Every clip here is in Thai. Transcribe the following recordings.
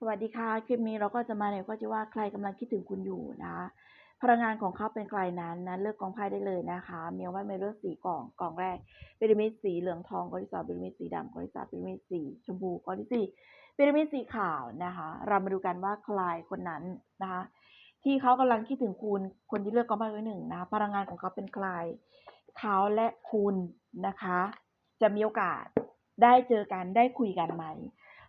สวัสดีค่ะ คลิปนี้เราก็จะมาในข้อที่ว่าใครกำลังคิดถึงคุณอยู่นะคะพลังงานของเขาเป็นใครนั้นนะเลือกกองไพ่ได้เลยนะคะมีเอาไว้เมเลือกสีกล่องกล่องแรกพีระมิดสีเหลืองทองกองที่สองพีระมิดสีดำกองที่สามพีระมิดสีชมพูกองที่สี่พีระมิดสีขาวนะคะ เรามาดูกันว่าใครคนนั้นนะคะ ที่เขากำลังคิดถึงคุณคนที่เลือกกองไพ่ไว้หนึ่งนะพลังงานของเขาเป็นใครเขาและคุณนะคะ จะมีโอกาสได้เจอกันได้คุยกันไหม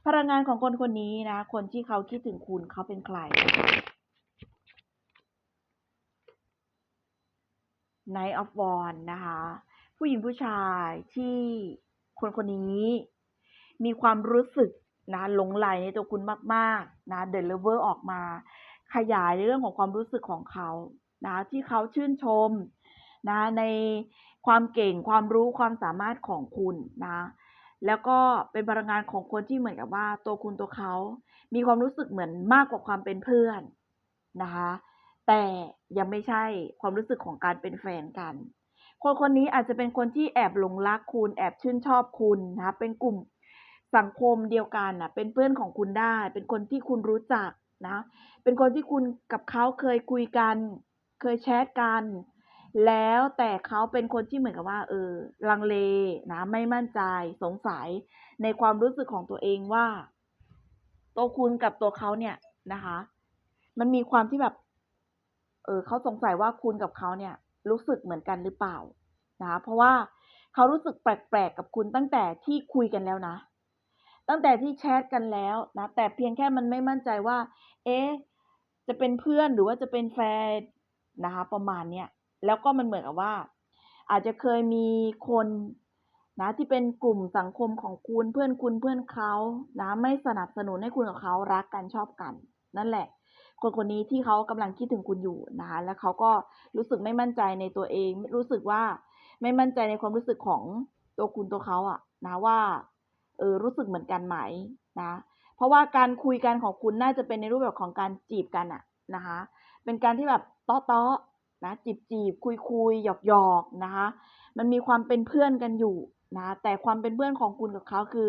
พลังงานของคนคนนี้นะ คนที่เขาคิดถึงคุณเขาเป็นใคร Night of w a n นะคะ ผู้หญิงผู้ชายที่คนคนนี้มีความรู้สึกนะหลงไหลในตัวคุณมากๆนะเดลเวอร์ออกมา ขยายในเรื่องของความรู้สึกของเขานะที่เขาชื่นชมนะในความเก่งความรู้ความสามารถของคุณนะ แล้วก็เป็นพลังงานของคนที่เหมือนกับว่าตัวคุณตัวเขา มีความรู้สึกเหมือนมากกว่าความเป็นเพื่อนนะคะ แต่ยังไม่ใช่ความรู้สึกของการเป็นแฟนกัน คนคนนี้อาจจะเป็นคนที่แอบหลงรักคุณ แอบชื่นชอบคุณนะคะเป็นกลุ่มสังคมเดียวกันนะเป็นเพื่อนของคุณได้ เป็นคนที่คุณรู้จักนะ เป็นคนที่คุณกับเขาเคยคุยกัน เคยแชทกัน แล้วแต่เขาเป็นคนที่เหมือนกับว่า เออ ลังเลนะไม่มั่นใจสงสัยในความรู้สึกของตัวเองว่า ตัวคุณกับตัวเขาเนี่ยนะคะ มันมีความที่แบบ เออเขาสงสัยว่าคุณกับเขาเนี่ย รู้สึกเหมือนกันหรือเปล่านะคะเพราะว่าเขารู้สึกแปลกๆกับคุณตั้งแต่ที่คุยกันแล้วนะ ตั้งแต่ที่แชทกันแล้วนะ แต่เพียงแค่มันไม่มั่นใจว่า เอ๊ะจะเป็นเพื่อนหรือว่าจะเป็นแฟนนะคะ ประมาณเนี้ย แล้วก็มันเหมือนกับว่า อาจจะเคยมีคนนะที่เป็นกลุ่มสังคมของคุณเพื่อนคุณเพื่อนเขานะไม่สนับสนุนให้คุณกับเขารักกันชอบกัน นั่นแหละ คนคนนี้ที่เขากำลังคิดถึงคุณอยู่นะคะแล้วเขาก็รู้สึกไม่มั่นใจในตัวเอง รู้สึกว่าไม่มั่นใจในความรู้สึกของตัวคุณตัวเขาอะนะว่าเออรู้สึกเหมือนกันไหมนะเพราะว่าการคุยกันของคุณน่าจะเป็นในรูปแบบของการจีบกันอะนะคะ เป็นการที่แบบเตาะเตาะ นะจีบจีบคุยคุยหยอกหยอกนะคะ มันมีความเป็นเพื่อนกันอยู่นะ แต่ความเป็นเพื่อนของคุณกับเขาคือ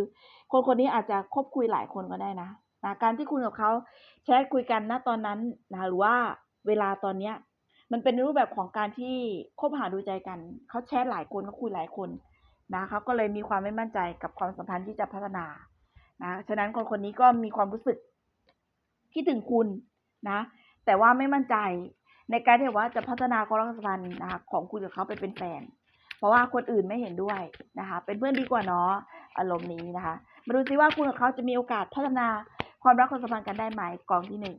คนคนนี้อาจจะคบคุยหลายคนก็ได้นะนะการที่คุณกับเขาแชทคุยกันณตอนนั้นนะหรือว่าเวลาตอนเนี้ย มันเป็นรูปแบบของการที่คบหาดูใจกันเขาแชทหลายคนเขาคุยหลายคนนะเขาก็เลยมีความไม่มั่นใจกับความสัมพันธ์ที่จะพัฒนานะฉะนั้นคนคนนี้ก็มีความรู้สึกคิดถึงคุณนะ แต่ว่าไม่มั่นใจ ในการที่ว่าจะพัฒนาความสัมพันธ์นะคะของคุณกับเขาไปเป็นแฟน เพราะว่าคนอื่นไม่เห็นด้วยนะคะ เป็นเพื่อนดีกว่าเนาะอารมณ์นี้นะคะ มาดูซิว่าคุณกับเขาจะมีโอกาสพัฒนาความรักความสัมพันธ์กันได้ไหมกองที่หนึ่ง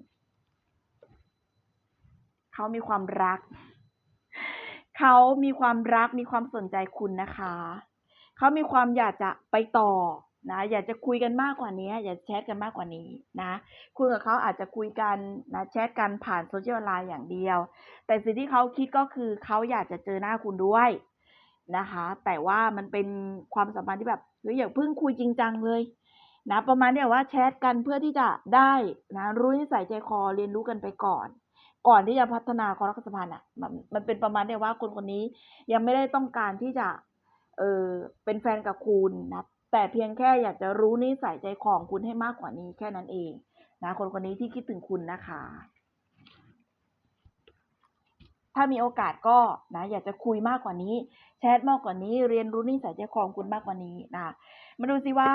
เขามีความรัก เขามีความรักมีความสนใจคุณนะคะ เขามีความอยากจะไปต่อ นะอยากจะคุยกันมากกว่านี้อยากแชทกันมากกว่านี้นะคุณกับเขาอาจจะคุยกันนะแชทกันผ่านโซเชียลไลน์อย่างเดียว แต่สิ่งที่เขาคิดก็คือเขาอยากจะเจอหน้าคุณด้วยนะคะ แต่ว่ามันเป็นความสัมพันธ์ที่แบบเฮ้ยอย่าเพิ่งคุยจริงจังเลยนะประมาณเนี้ยว่าแชทกันเพื่อที่จะได้นะรู้นิสัยใจคอเรียนรู้กันไปก่อน ก่อนที่จะพัฒนาความรักสัมพันธ์อะมันมันเป็นประมาณเนี้ยว่าคนคนนี้ยังไม่ได้ต้องการที่จะเออเป็นแฟนกับคุณนะ แต่เพียงแค่อยากจะรู้นิสัยใจคอของคุณให้มากกว่านี้แค่นั้นเองนะคนคนนี้ที่คิดถึงคุณนะคะ ถ้ามีโอกาสก็นะอยากจะคุยมากกว่านี้ แชทมากกว่านี้ เรียนรู้นิสัยใจคอของคุณมากกว่านี้นะมาดูซิว่า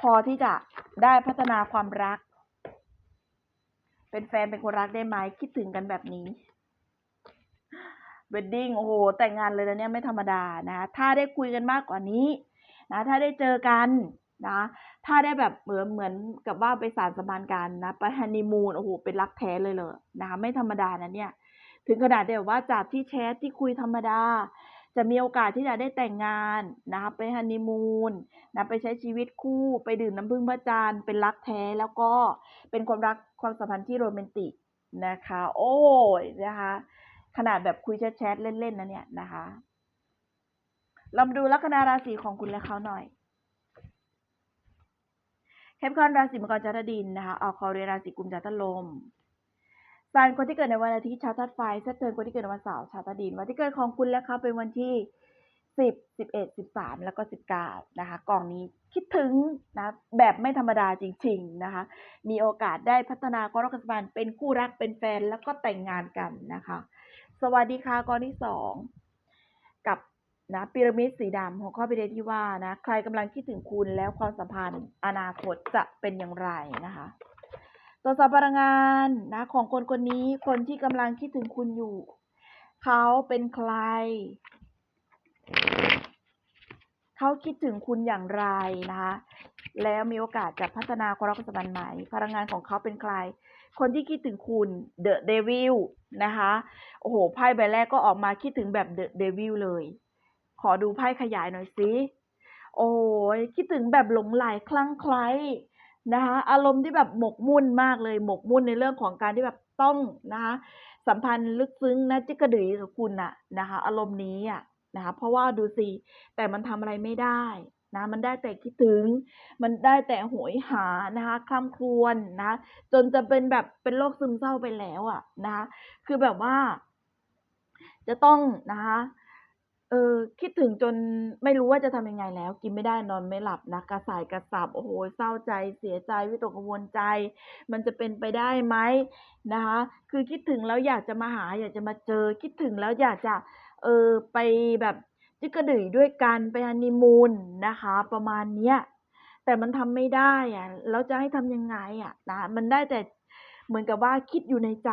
พอที่จะได้พัฒนาความรัก เป็นแฟนเป็นคนรักได้ไหมคิดถึงกันแบบนี้เวดดิ้งโอ้โหแต่งงานเลยนะเนี่ยไม่ธรรมดานะ ถ้าได้คุยกันมากกว่านี้ นะถ้าได้เจอกันนะถ้าได้แบบเหมือนเหมือนกับว่าไปสารสัมพันธ์กันนะไปฮันนีมูนโอ้โหเป็นรักแท้เลยเลยนะคะไม่ธรรมดานะเนี่ย ถึงขนาดเดียวว่าจากที่แชทที่คุยธรรมดา จะมีโอกาสที่จะได้แต่งงานนะคะไปฮันนีมูนนะไปใช้ชีวิตคู่ไปดื่มน้ำผึ้งพระจันทร์เป็นรักแท้แล้วก็เป็นความรักความสัมพันธ์ที่โรแมนติกนะคะ โอ้ยนะคะขนาดแบบคุยแชทๆเล่นๆนะเนี่ยนะคะ เรามาดูลัคนาราศีของคุณและเขาหน่อยแคปคอนราศีมังกรจัตดินนะคะออกคอเรียราศีกุมจัตลมสารคนที่เกิดในวันอาทิตย์ชาวธาตุไฟเซตเทิร์นคนที่เกิดในวันเสาร์ชาวธาตุดิน วันที่เกิดของคุณและเขาเป็นวันที่สิบสิบเอ็ดสิบสามแล้วก็สิบเก้านะคะกล่องนี้คิดถึงนะแบบไม่ธรรมดาจริง ๆนะคะ มีโอกาสได้พัฒนาความรักความสัมพันธ์เป็นคู่รักเป็นแฟนแล้วก็แต่งงานกันนะคะ สวัสดีค่ะกองที่สอง นะพีระมิดสีดำหัวข้อประเด็นที่ว่านะใครกำลังคิดถึงคุณแล้วความสัมพันธ์อนาคตจะเป็นอย่างไรนะคะตัวสอบพลังงานนะของคนคนนี้คนที่กำลังคิดถึงคุณอยู่ เขาเป็นใคร เขาคิดถึงคุณอย่างไรนะคะแล้วมีโอกาสจะพัฒนาความรักสัมพันธ์ไหม่ พลังงานของเขาเป็นใคร คนที่คิดถึงคุณ The Devil นะคะ โอ้โห ไพ่ใบแรกก็ออกมาคิดถึงแบบ The Devil เลย ขอดูไพ่ขยายหน่อยสิโอ้ยคิดถึงแบบหลงไหลคลั่งไคล้นะคะอารมณ์ที่แบบหมกมุ่นมากเลยหมกมุ่นในเรื่องของการที่แบบต้องนะคะสัมพันธ์ลึกซึ้งนะจิกระดือกับคุณอะนะคะ อารมณ์นี้อะนะคะเพราะว่าดูสิแต่มันทำอะไรไม่ได้นะมันได้แต่คิดถึง มันได้แต่โหยหานะคะคล่ำครวญนะ จนจะเป็นแบบเป็นโรคซึมเศร้าไปแล้วอะนะคะคือแบบว่า จะต้องนะคะ เออ คิดถึงจนไม่รู้ว่าจะทำยังไงแล้ว กินไม่ได้นอนไม่หลับนะกระสายกระสับ โอ้โห เศร้าใจเสียใจวิตกกังวลใจ มันจะเป็นไปได้ไหมนะคะ คือคิดถึงแล้วอยากจะมาหา อยากจะมาเจอ คิดถึงแล้วอยากจะ เออไปแบบจิกกระดือด้วยกันไปฮันนีมูนนะคะ ประมาณเนี้ยแต่มันทำไม่ได้อะแล้วจะให้ทำยังไงอะนะมันได้แต่เหมือนกับว่าคิดอยู่ในใจ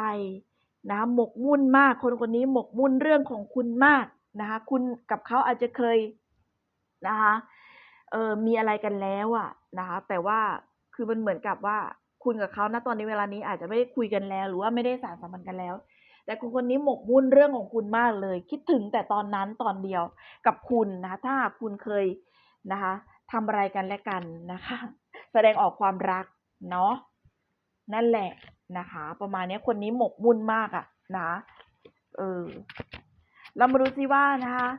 นะหมกมุ่นมาก คนคนนี้หมกมุ่นเรื่องของคุณมาก นะคะคุณกับเขาอาจจะเคยนะคะเออมีอะไรกันแล้วอะนะคะแต่ว่าคือมันเหมือนกับว่าคุณกับเขาณตอนนี้เวลานี้อาจจะไม่ได้คุยกันแล้ว หรือว่าไม่ได้สานสัมพันธ์กันแล้ว แต่คนคนนี้หมกมุ่นเรื่องของคุณมากเลย คิดถึงแต่ตอนนั้นตอนเดียวกับคุณนะคะถ้าคุณเคยนะคะทำอะไรกันและกันนะคะ แสดงออกความรักเนาะนั่นแหละนะคะ ประมาณนี้คนนี้หมกมุ่นมากอะ่ะนะเออ เรามาดูซิว่านะคะ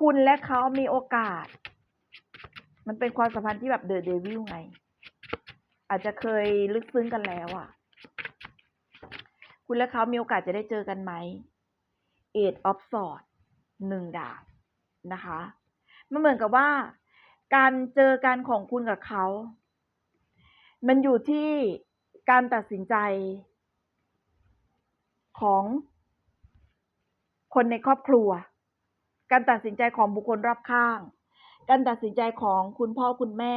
คุณและเขามีโอกาส มันเป็นความสัมพันธ์ที่แบบเดอะเดวิลไง อาจจะเคยลึกซึ้งกันแล้วอะ่ะ คุณและเขามีโอกาสจะได้เจอกันไหม Eight of Swords หนึ่งดาบนะคะมันเหมือนกับว่า การเจอกันของคุณกับเขา มันอยู่ที่การตัดสินใจของ คนในครอบครัว การตัดสินใจของบุคคลรอบข้าง การตัดสินใจของคุณพ่อคุณแม่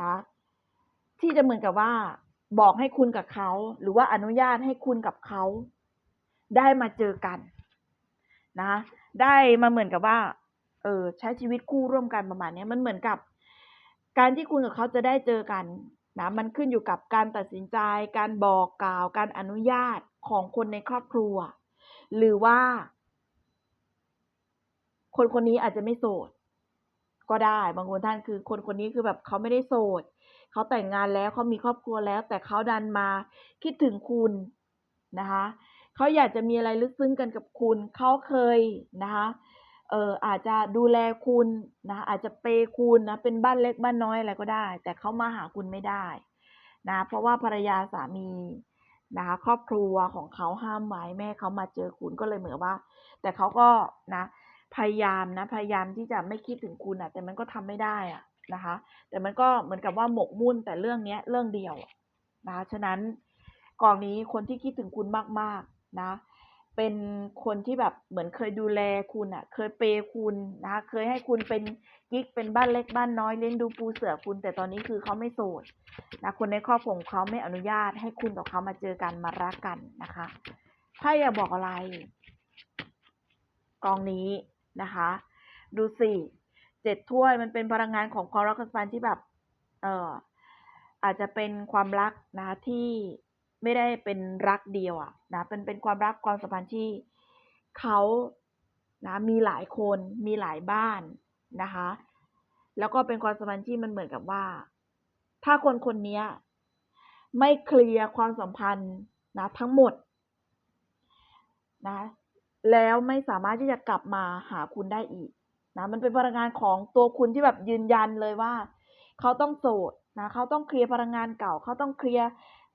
นะที่จะเหมือนกับว่า บอกให้คุณกับเขา หรือว่าอนุญาตให้คุณกับเขา ได้มาเจอกัน นะ ได้มาเหมือนกับว่า เออใช้ชีวิตคู่ร่วมกันประมาณนี้มันเหมือนกับ การที่คุณกับเขาจะได้เจอกันนะมันขึ้นอยู่กับการตัดสินใจ การบอกกล่าว การอนุญาตของคนในครอบครัว หรือว่า คนคนนี้อาจจะไม่โสด ก็ได้ บางคนท่านคือ คนคนนี้คือแบบเขาไม่ได้โสด เขาแต่งงานแล้วเขามีครอบครัวแล้ว แต่เขาดันมาคิดถึงคุณนะคะเขาอยากจะมีอะไรลึกซึ้งกันกับคุณ เขาเคยนะคะเอออาจจะดูแลคุณนะอาจจะเปย์คุณนะเป็นบ้านเล็กบ้านน้อยอะไรก็ได้ แต่เขามาหาคุณไม่ได้นะเพราะว่าภรรยาสามีนะคะครอบครัวของเขาห้ามไว้แม่เขามาเจอคุณก็เลยเหมือนว่า แต่เขาก็นะ พยายามนะพยายามที่จะไม่คิดถึงคุณอะแต่มันก็ทำไม่ได้อะนะคะ แต่มันก็เหมือนกับว่าหมกมุ่นแต่เรื่องเนี้ยเรื่องเดียวนะคะฉะนั้นกองนี้คนที่คิดถึงคุณมากๆนะ เป็นคนที่แบบเหมือนเคยดูแลคุณอะเคยเปย์คุณนะคะเคยให้คุณเป็นกิ๊กเป็นบ้านเล็กบ้านน้อยเลี้ยงดูปูเสือคุณ แต่ตอนนี้คือเขาไม่โสดนะคนในครอบครัวเขาไม่อนุญาตให้คุณกับเขามาเจอกันมารักกันนะคะไพ่อยากบอกอะไร กองนี้ นะคะ ดูสิเจ็ดถ้วยมันเป็นพลังงานของความรักความสัมพันธ์ที่แบบเอ่ออาจจะเป็นความรักนะคะที่ไม่ได้เป็นรักเดียวอะนะเป็นเป็นความรักความสัมพันธ์ที่เขานะมีหลายคนมีหลายบ้านนะคะ แล้วก็เป็นความสัมพันธ์ที่มันเหมือนกับว่า ถ้าคนคนนี้ไม่เคลียร์ความสัมพันธ์นะทั้งหมดนะ แล้วไม่สามารถที่จะกลับมาหาคุณได้อีกนะมันเป็นพลังงานของตัวคุณที่แบบยืนยันเลยว่า เขาต้องโสดนะเขาต้องเคลียร์พลังงานเก่า เขาต้องเคลียร์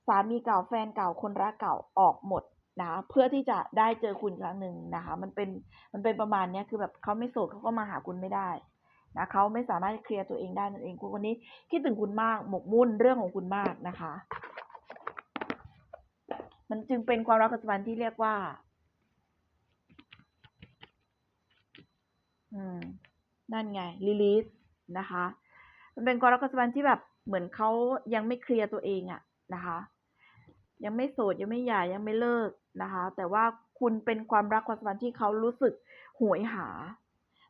สามีเก่าแฟนเก่าคนรักเก่าออกหมดนะเพื่อที่จะได้เจอคุณครั้งหนึ่งนะคะมันเป็นมันเป็นประมาณนี้คือแบบเขาไม่โสดเขาก็มาหาคุณไม่ได้นะเขาไม่สามารถเคลียร์ตัวเองได้นั่นเองคุณคนนี้คิดถึงคุณมากหมกมุ่นเรื่องของคุณมากนะคะ มันจึงเป็นความรักปัจจุบันที่เรียกว่า อืม นั่นไง ลิลิสนะคะ มันเป็นความรักปัจจุบันที่แบบเหมือนเขายังไม่เคลียร์ตัวเองอะนะคะ ยังไม่โสดยังไม่หย่ายังไม่เลิกนะคะ แต่ว่าคุณเป็นความรักความสัมพันธ์ที่เขารู้สึกหวยหา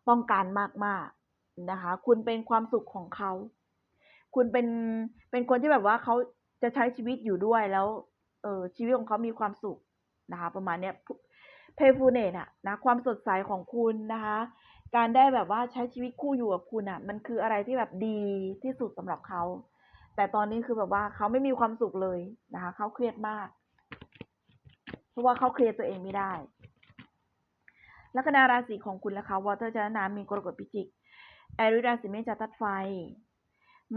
ต้องการมากๆนะคะ คุณเป็นความสุขของเขา คุณเป็นเป็นคนที่แบบว่าเขาจะใช้ชีวิตอยู่ด้วยแล้ว เออชีวิตของเขามีความสุขนะคะ ประมาณเนี้ยเพฟูเนตอะนะ ความสดใสของคุณนะคะ การได้แบบว่าใช้ชีวิตคู่อยู่กับคุณอะมันคืออะไรที่แบบดีที่สุดสำหรับเขา แต่ตอนนี้คือแบบว่าเขาไม่มีความสุขเลยนะคะเขาเครียดมาก เพราะว่าเขาเคลียร์ตัวเองไม่ได้ ลัคนาราศีของคุณนะคะวอเตอร์จะน้ำมีกรกฎพิจิกแอริราศีเมษจะทัดไฟ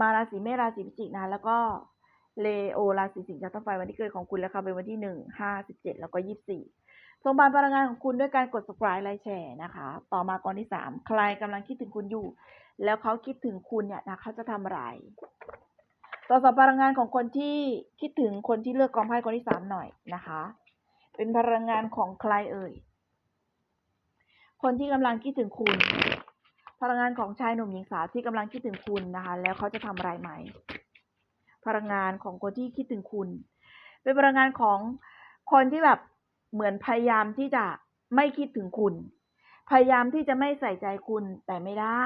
มาราศีเมษราศีพิจิกนะแล้วก็เลโอราศีสิงห์จะทัดไฟวันที่เกิดของคุณแล้วค่ะเป็นวันที่หนึ่งห้าสิบเจ็ดแล้วก็ยี่สิบสี่ ส่งบานพลังงานของคุณด้วยการกด subscribe ไลค์แชร์นะคะ ต่อมากรที่สามใครกำลังคิดถึงคุณอยู่ แล้วเขาคิดถึงคุณเนี่ยนะเขาจะทำอะไรตรวจสอบพลังงานของคนที่คิดถึงคนที่เลือกกองไพ่คนที่สามหน่อยนะคะ เป็นพลังงานของใครเอ่ย คนที่กำลังคิดถึงคุณ พลังงานของชายหนุ่มหญิงสาวที่กำลังคิดถึงคุณนะคะ แล้วเขาจะทำอะไรไหม พลังงานของคนที่คิดถึงคุณ เป็นพลังงานของคนที่แบบ เหมือนพยายามที่จะไม่คิดถึงคุณ พยายามที่จะไม่ใส่ใจคุณแต่ไม่ได้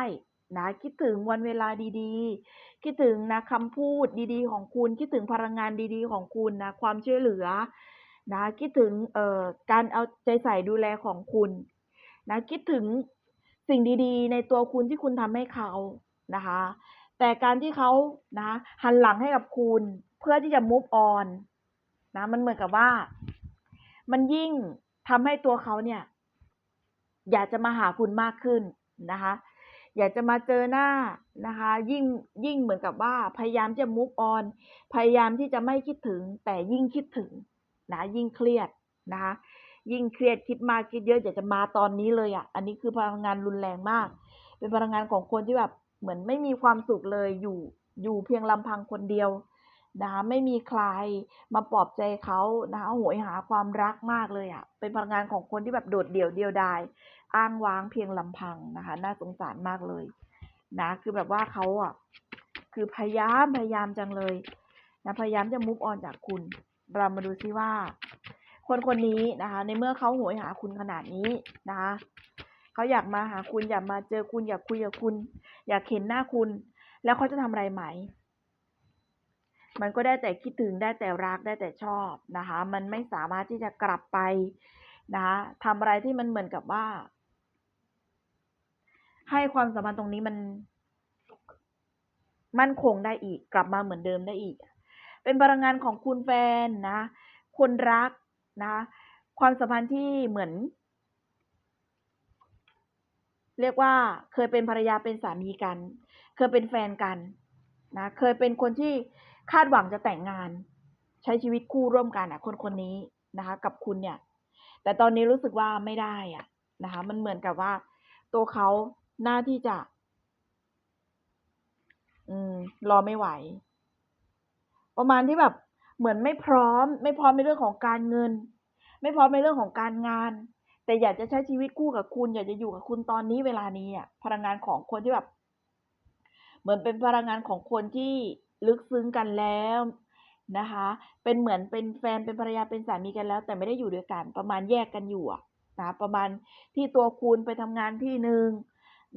นะคิดถึงวันเวลาดีๆ คิดถึงนะคำพูดดีๆ ของคุณ คิดถึงพลังงานดีๆ ของคุณนะความช่วยเหลือนะคิดถึงเอ่อการเอาใจใส่ดูแลของคุณนะคิดถึงสิ่งดีๆ ในตัวคุณที่คุณทำให้เขานะคะ แต่การที่เขานะหันหลังให้กับคุณ เพื่อที่จะ move on นะมันเหมือนกับว่า มันยิ่งทำให้ตัวเขาเนี่ย อยากจะมาหาคุณมากขึ้นนะคะ อยากจะมาเจอหน้านะคะ ยิ่งยิ่งเหมือนกับว่า พยายามจะ move on พยายามที่จะไม่คิดถึง แต่ยิ่งคิดถึงนะยิ่งเครียดนะคะ ยิ่งเครียดคิดมากคิดเยอะอยากจะมาตอนนี้เลยอะ่ะ อันนี้คือพลังงานรุนแรงมาก เป็นพลังงานของคนที่แบบเหมือนไม่มีความสุขเลยอยู่อยู่เพียงลำพังคนเดียว นะคะไม่มีใครมาปลอบใจเขานะคะโหยหาความรักมากเลยอะ่ะ เป็นพลังงานของคนที่แบบโดดเดี่ยวเดียวดาย อ้างว้างเพียงลำพังนะคะ น่าสงสารมากเลยนะคือแบบว่าเขาอะ คือพยายามพยายามจังเลยนะพยายามจะมุฟออนจากคุณ เรามาดูซิว่า คนคนนี้นะคะ ในเมื่อเขาโหยหาคุณขนาดนี้นะคะเขาอยากมาหาคุณอยากมาเจอคุณอยากคุยกับคุณ อยากเห็นหน้าคุณ แล้วเขาจะทำอะไรไหม มันก็ได้แต่คิดถึงได้แต่รักได้แต่ชอบนะคะ มันไม่สามารถที่จะกลับไปนะคะทำอะไรที่มันเหมือนกับว่า ให้ความสัมพันธ์ตรงนี้มันมั่นคงได้อีกกลับมาเหมือนเดิมได้อีก เป็นพลังงานของคุณแฟนนะ คนรักนะ ความสัมพันธ์ที่เหมือน เรียกว่าเคยเป็นภรรยาเป็นสามีกัน เคยเป็นแฟนกันนะ เคยเป็นคนที่ คาดหวังจะแต่งงาน ใช้ชีวิตคู่ร่วมกันอะ คนคนนี้นะคะ กับคุณเนี่ย แต่ตอนนี้รู้สึกว่าไม่ได้อะนะคะ มันเหมือนกับว่า ตัวเขาหน้าที่จะ อืม รอไม่ไหว ประมาณที่แบบ เหมือนไม่พร้อม ไม่พร้อมในเรื่องของการเงิน ไม่พร้อมในเรื่องของการงาน แต่อยากจะใช้ชีวิตคู่กับคุณ อยากจะอยู่กับคุณตอนนี้เวลานี้อะพลังงานของคนที่แบบ เหมือนเป็นพลังงานของคนที่ ลึกซึ้งกันแล้วนะคะ เป็นเหมือนเป็นแฟนเป็นภรรยาเป็นสามีกันแล้ว แต่ไม่ได้อยู่ด้วยกันประมาณแยกกันอยู่อะนะประมาณที่ตัวคุณไปทำงานที่หนึ่ง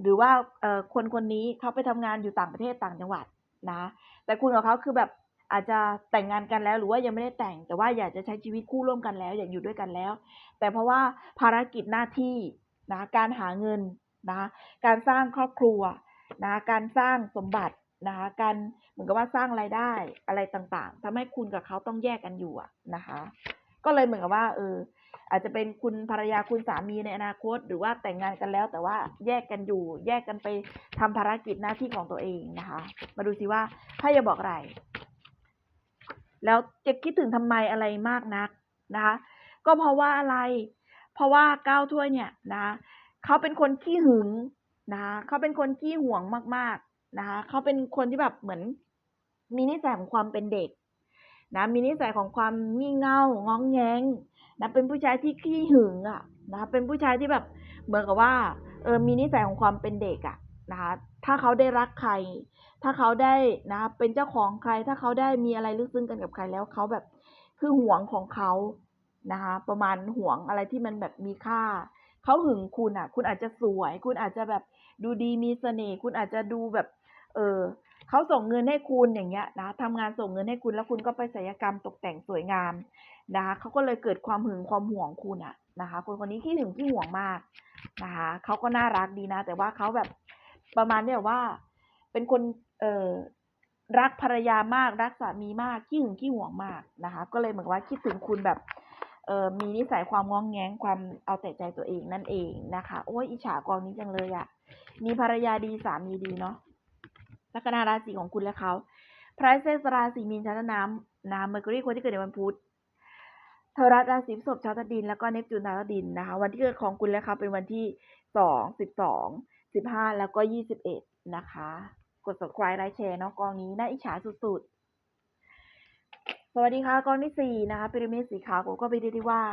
หรือว่าเอ่อคนคนนี้เขาไปทำงานอยู่ต่างประเทศต่างจังหวัดนะ แต่คุณกับเขาคือแบบอาจจะแต่งงานกันแล้วหรือว่ายังไม่ได้แต่ง แต่ว่าอยากจะใช้ชีวิตคู่ร่วมกันแล้ว อยากอยู่ด้วยกันแล้ว แต่เพราะว่าภารกิจหน้าที่นะการหาเงินนะการสร้างครอบครัวนะการสร้างสมบัตินะคะการ มือนกับว่าสร้างรายได้อะไรต่างๆทำให้คุณกับเขาต้องแยกกันอยู่อะนะคะ ก็เลยเหมือนกับว่า เออ อาจจะเป็นคุณภรรยาคุณสามีในอนาคต หรือว่าแต่งงานกันแล้ว แต่ว่าแยกกันอยู่ แยกกันไปทำภารกิจหน้าที่ของตัวเองนะคะ มาดูสิว่าถ้าจะบอกอะไร แล้วจะคิดถึงทำไมอะไรมากนักนะคะ ก็เพราะว่าอะไร เพราะว่าก้าวถ้วยเนี่ยนะเขาเป็นคนขี้หึงนะคะเขาเป็นคนขี้หวงมากๆนะคะเขาเป็นคนที่แบบเหมือน มีนิสัยของความเป็นเด็กนะมีนิสัยของความงี่เง่างองแงงนะเป็นผู้ชายที่ขี้หึงอะนะเป็นผู้ชายที่แบบเหมือนกับว่าเออมีนิสัยของความเป็นเด็กอะนะคะถ้าเขาได้รักใคร ถ้าเขาได้นะเป็นเจ้าของใคร ถ้าเขาได้มีอะไรลึกซึ้งกันกับใครแล้วเขาแบบคือห่วงของเขานะคะประมาณห่วงอะไรที่มันแบบมีค่า เขาหึงคุณอะ คุณอาจจะสวย คุณอาจจะแบบดูดีมีเสน่ห์คุณอาจจะดูแบบ เออ เขาส่งเงินให้คุณอย่างเงี้ยนะทำงานส่งเงินให้คุณแล้วคุณก็ไปศัลยกรรมตกแต่งสวยงามนะคะเขาก็เลยเกิดความหึงความหวงคุณอะนะคะ คนคนนี้ขี้หึงขี้หวงมากนะคะเขาก็น่ารักดีนะ แต่ว่าเขาแบบประมาณเนี่ยว่า เป็นคนเอ่อรักภรรยามากรักสามีมากขี้หึงขี้หวงมากนะคะ ก็เลยเหมือนว่าคิดถึงคุณแบบเออมีนิสัยความงองแงงความเอาแต่ใจตัวเองนั่นเองนะคะ โอ้ยอิจฉากองนี้จังเลยอะมีภรรยาดีสามีดีเนาะ ลัคนาราศีของคุณและเขาพระเซสราศีมีนชาวน้ำน้ำเมอร์คิวรีคนที่เกิดในวันพุธเทอรัสราศีพฤษภชาวธดิน แล้วก็เนปจูนดาวดินนะคะ วันที่เกิดของคุณและเขาเป็นวันที่สองสิบสองสิบห้าแล้วก็ยี่สิบเอ็ดนะคะ กด subscribe ไลค์แชร์เนาะกองนี้น่าอิจฉาสุดๆ สวัสดีค่ะกองที่สี่นะคะพีระมิดสีขาวผมก็ไปดูที่ว่า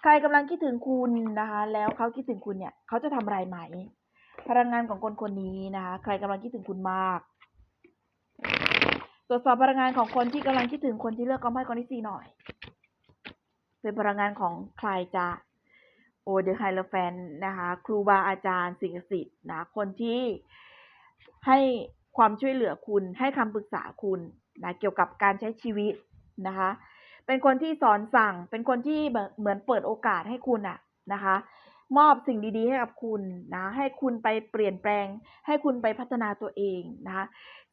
ใครกำลังคิดถึงคุณนะคะ แล้วเขาคิดถึงคุณเนี่ย เขาจะทำอะไรไหม พลังงานของคนคนนี้นะคะใครกำลังคิดถึงคุณมาก ตรวจสอบพลังงานของคนที่กำลังคิดถึงคนที่เลือกกองไพ่กองที่สี่หน่อย เป็นพลังงานของใครจะโอเดอะไฮโลแฟนนะคะครูบาอาจารย์สิ่งศักดิ์สิทธิ์นะคนที่ให้ความช่วยเหลือคุณให้คำปรึกษาคุณนะเกี่ยวกับการใช้ชีวิตนะคะ เป็นคนที่สอนสั่ง เป็นคนที่เหมือนเปิดโอกาสให้คุณอะนะคะ มอบสิ่งดีๆ ให้กับคุณนะให้คุณไปเปลี่ยนแปลง ให้คุณไปพัฒนาตัวเองนะคะ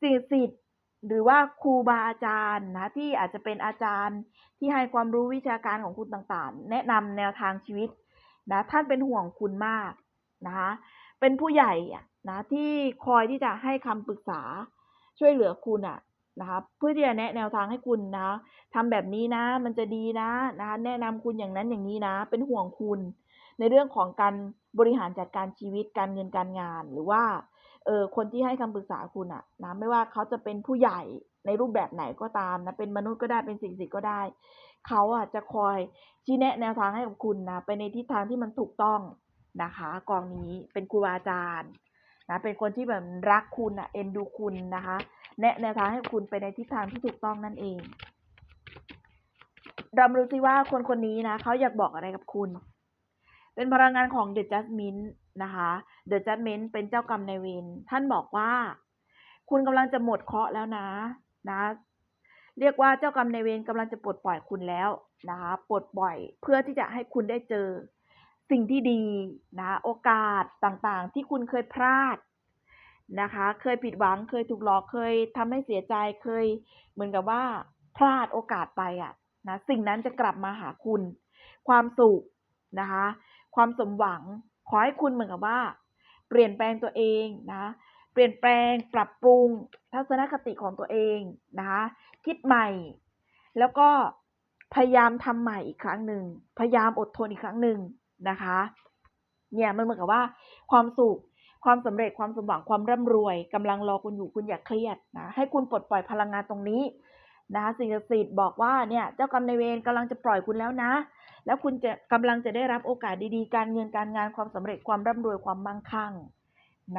สิ่งศักดิ์สิทธิ์หรือว่าครูบาอาจารย์นะที่อาจจะเป็นอาจารย์ที่ให้ความรู้วิชาการของคุณต่างๆ แนะนำแนวทางชีวิตนะท่านเป็นห่วงคุณมากนะคะเป็นผู้ใหญ่นะที่คอยที่จะให้คำปรึกษาช่วยเหลือคุณอะนะคะเพื่อที่จะแนะแนวทางให้คุณนะทำแบบนี้นะ มันจะดีนะนะคะแนะนำคุณอย่างนั้นอย่างนี้นะ เป็นห่วงคุณ ในเรื่องของการบริหารจัดการชีวิตการเงินการงาน หรือว่าเออคนที่ให้คำปรึกษาคุณอะนะไม่ว่าเขาจะเป็นผู้ใหญ่ในรูปแบบไหนก็ตามนะเป็นมนุษย์ก็ได้เป็นสิ่งศักดิ์สิทธิ์ก็ได้ เขาอะจะคอยชี้แนะแนวทางให้กับคุณนะไปในทิศทางที่มันถูกต้องนะคะกองนี้เป็นครูบาอาจารย์นะเป็นคนที่แบบรักคุณอะเอ็นดูคุณนะคะ แนะแนวทางให้คุณไปในทิศทางที่ถูกต้องนั่นเองเรามาดูซิว่าคนคนนี้นะเขาอยากบอกอะไรกับคุณ เป็นพลังงานของ The Judgment นะคะ The Judgment เป็นเจ้ากรรมนายเวรท่านบอกว่า คุณกำลังจะหมดเคราะห์แล้วนะนะ เรียกว่าเจ้ากรรมนายเวรกำลังจะปลดปล่อยคุณแล้วนะคะปลดปล่อยเพื่อที่จะให้คุณได้เจอสิ่งที่ดีนะโอกาสต่างๆ ที่คุณเคยพลาดนะคะ เคยผิดหวังเคยถูกหลอกเคยทำให้เสียใจเคยเหมือนกับว่าพลาดโอกาสไปอะนะสิ่งนั้นจะกลับมาหาคุณ ความสุขนะคะ ความสมหวัง ขอให้คุณเหมือนกับว่า เปลี่ยนแปลงตัวเองนะ เปลี่ยนแปลงปรับปรุงทัศนคติของตัวเองนะคะคิดใหม่ แล้วก็พยายามทำใหม่อีกครั้งหนึ่งพยายามอดทนอีกครั้งหนึ่งนะคะ เนี่ยมันเหมือนกับว่า ความสุขความสำเร็จความสมหวังความร่ำรวยกำลังรอคุณอยู่คุณอย่าเครียดนะให้คุณปลดปล่อยพลังงานตรงนี้ นะคะสิ่งศักดิ์สิทธิ์บอกว่าเนี่ยเจ้ากรรมนายเวรกำลังจะปล่อยคุณแล้วนะ แล้วคุณจะกำลังจะได้รับโอกาสดีๆ การเงินการงานความสำเร็จความร่ำรวยความมั่งคั่ง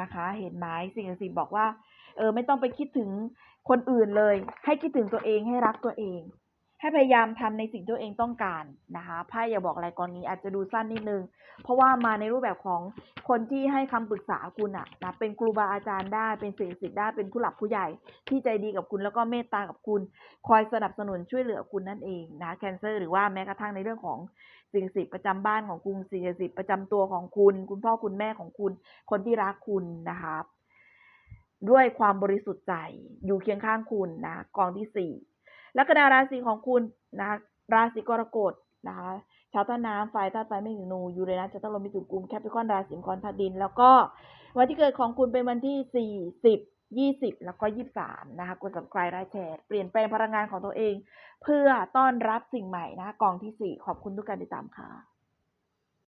นะคะ เห็นไหมสิ่งศักดิ์สิทธิ์บอกว่าเออไม่ต้องไปคิดถึงคนอื่นเลย ให้คิดถึงตัวเองให้รักตัวเอง ให้พยายามทำในสิ่งที่ตัวเองต้องการนะคะไพ่อย่าบอกอะไรกรณีอาจจะดูสั้นนิดนึง เพราะว่ามาในรูปแบบของคนที่ให้คำปรึกษาคุณอะนะเป็นครูบาอาจารย์ได้เป็นสิ่งศักดิ์สิทธิ์ได้เป็นผู้หลักผู้ใหญ่ ที่ใจดีกับคุณแล้วก็เมตตากับคุณ คอยสนับสนุนช่วยเหลือคุณนั่นเองนะแคนเซอร์หรือว่าแม้กระทั่งในเรื่องของสิ่งศักดิ์สิทธิ์ประจำบ้านของคุณสิ่งศักดิ์สิทธิ์ประจำตัวของคุณ คุณพ่อคุณแม่ของคุณ คนที่รักคุณนะคะด้วยความบริสุทธิ์ใจอยู่เคียงข้างคุณนะกองที่สี่ ลัคนาราศีของคุณนะราศีกรกฎนะคะชาวต้นน้ำไฟธาตุไฟไม่ถึงนูยูเรนัสจะต้องลงมีถุงกลุ่มแคปิคอนราศีมังกรธาตุดิน แล้วก็วันที่เกิดของคุณเป็นวันที่สี่สิบ20 แล้วก็ 23 นะคะกดสับกรายและแชร์เปลี่ยนแปลงพลังงานของตัวเอง เพื่อต้อนรับสิ่งใหม่นะคะกองที่ 4 ขอบคุณทุกการติดตามค่ะ